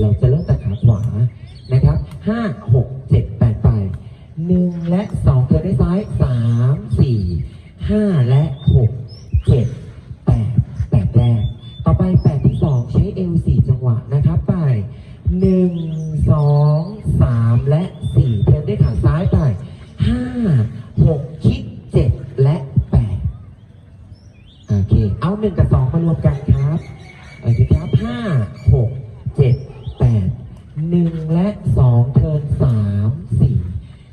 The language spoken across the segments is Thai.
เราจะเริ่มจากขาขวานะครับห้าหกเจ็ดแปดไปหนึ่งและสองเธอได้ซ้ายสามสี่ห้าและหกเจ็ดแปดแปดแรก ต่อไปแปดที่สองใช้เอวสี่จังหวะนะครับไปหนึ่งสองสามและสี่เธอได้ขาซ้ายไปห้าหกคิดเจ็ดและแปดโอเค เอาหนึ่งกับสองมารวมกันครับโอเคครับห้า หนึ่งและสองเทินสามสี่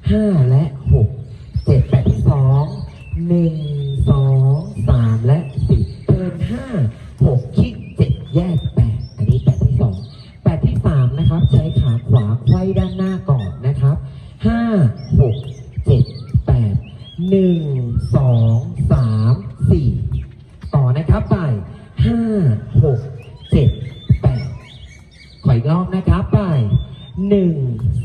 ห้าและหกเจ็ดแปดที่สองหนึ่งสองสามและสี่เทินห้าหกคิดเจ็ดแยกแปดอันนี้แปดที่สองแปดที่สามนะครับ ใช้ขาขวาไขว้ด้านหน้าก่อนนะครับห้าหกเจ็ดแปดหนึ่งสองสามสี่ต่อนะครับไปห้าหก อีกรอบนะครับ ไปหนึ่ง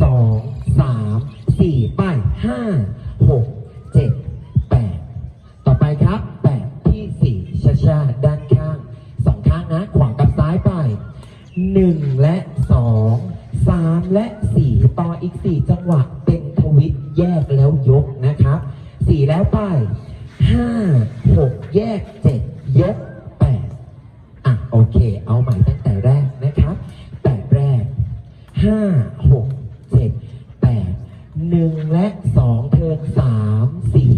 สองสามสี่ไปห้าหกเจ็ดแปดต่อไปครับแปดที่สี่ช้าชาๆด้านข้างสองข้างนะขวากับซ้ายไปหนึ่งและสองสามและสี่ต่ออีกสี่จังหวะเป็นทวิตแยกแล้วยกนะครับสี่แล้วไปห้าหกแยกเจ็ดยกแปดอะโอเค เอาใหม่ตั้ง ห้าหกเจ็ดแปดหนึ่งและสองเทินสามสี่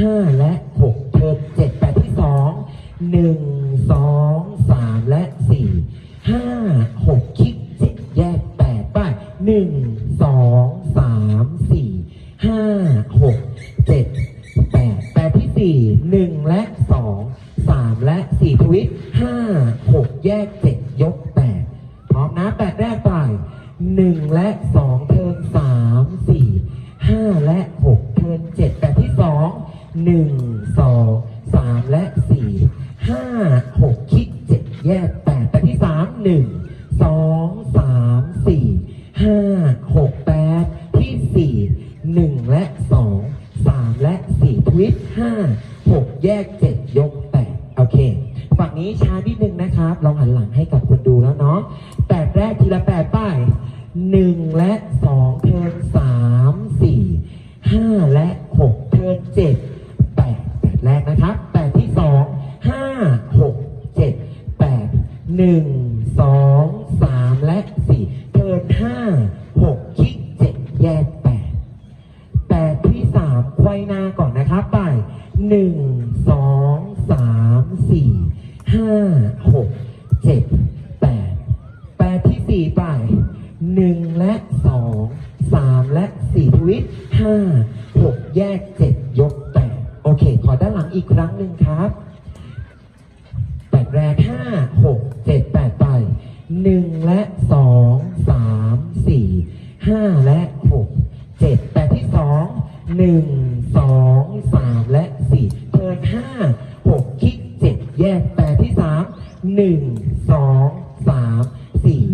ห้าและหกเทินเจ็ดแปดที่สองหนึ่งสองสามและสี่ห้าหกคิดเจ็ดแยกแปดไปหนึ่งสองสามสี่ห้าหกเจ็ดแปดแปดที่สี่หนึ่งและสองสามและสี่ทวิตห้าหกแยกเจ็ดยกแปดพร้อมนะแปดแรกไป หนึ่งและสองเทิร์นสามสี่ห้าและหกเทิร์นเจ็ดแปดที่สองหนึ่งสองสามและสี่ห้าหกคิดเจ็ดแยกแปดแปดที่สามหนึ่งสองสามสี่ห้าหกแปดที่สี่หนึ่งและสองสามและสี่ทวิตห้าหกแยกเจ็ดยกแปดโอเค ฝั่งนี้ช้านิดนึงนะครับ ลองหันหลังให้กับคนดูแล้วเนาะแปดแรกทีละแปดป้าย หนึ่งและสองเทินสามสี่ห้าและหกเทินเจ็ดแปดแปดแรกนะครับแปดที่สองห้าหกเจ็ดแปดหนึ่งสองสามและสี่เทินห้าหกคิดเจ็ดแยกแปดแปดที่สามไขว้หน้าก่อนนะครับไปหนึ่งสองสามสี่ห้าหกเจ็ดแปดแปดที่สี่ไป หนึ่งและสองสามและสี่ทวิตห้าหกแยกเจ็ดยกแปดโอเค ขอด้านหลังอีกครั้งหนึ่งครับแปดแรกห้าหกเจ็ดแปดไปหนึ่งและสองสามสี่ห้าและหกเจ็ดแปดที่สองหนึ่งสองสามและสี่เทิร์นห้าหกคิกเจ็ดแยกแปดที่สามหนึ่งสองสามสี่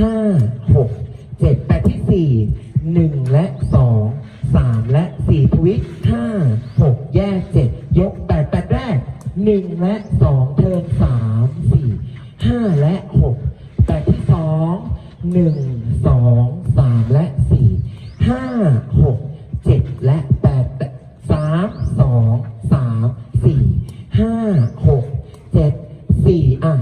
ห้าหกเจ็ดแปดที่ สี่หนึ่งและสองสามและสี่ทวิตห้าหกแยกเจ็ดยกแปดแปดแรกหนึ่งและสองเทินสามสี่ห้าและหกแปดที่สองหนึ่งสองสามและสี่ห้าหกเจ็ดและแปดแปดสามสองสามสี่ห้าหกเจ็ดสี่อะ